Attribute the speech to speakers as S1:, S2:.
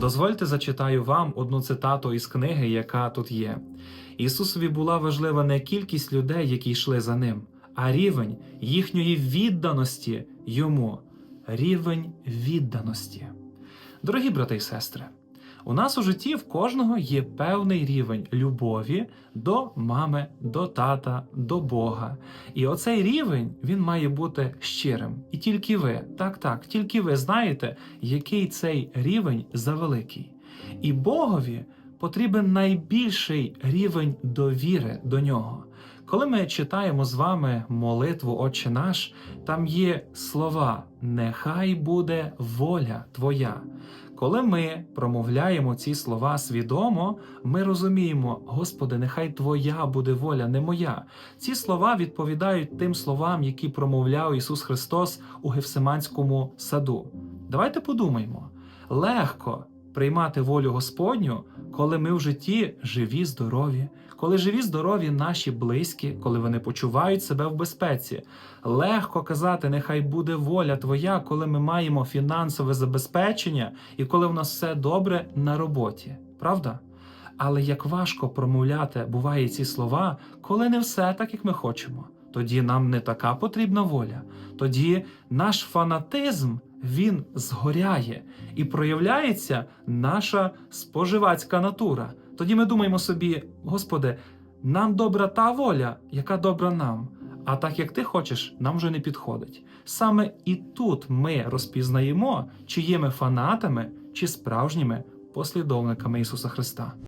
S1: Дозвольте зачитаю вам одну цитату із книги, яка тут є. Ісусові була важлива не кількість людей, які йшли за ним, а рівень їхньої відданості йому. Рівень відданості. Дорогі брати і сестри, у нас у житті в кожного є певний рівень любові до мами, до тата, до Бога. І оцей рівень він має бути щирим. І тільки ви, так, так, тільки ви знаєте, який цей рівень завеликий. І Богові потрібен найбільший рівень довіри до нього. Коли ми читаємо з вами молитву Отче наш, там є слова Нехай буде воля Твоя. Коли ми промовляємо ці слова свідомо, ми розуміємо, Господи, нехай Твоя буде воля, не моя. Ці слова відповідають тим словам, які промовляв Ісус Христос у Гефсиманському саду. Давайте подумаємо, легко приймати волю Господню, коли ми в житті живі, здорові, коли живі, здорові наші близькі, коли вони почувають себе в безпеці. Легко казати, нехай буде воля Твоя, коли ми маємо фінансове забезпечення і коли в нас все добре на роботі. Правда? Але як важко промовляти буває ці слова, коли не все так, як ми хочемо. Тоді нам не така потрібна воля. Тоді наш фанатизм він згоряє і проявляється наша споживацька натура. Тоді ми думаємо собі, Господи, нам добра та воля, яка добра нам. А так як ти хочеш, нам вже не підходить. Саме і тут ми розпізнаємо, чи є ми фанатами, чи справжніми послідовниками Ісуса Христа.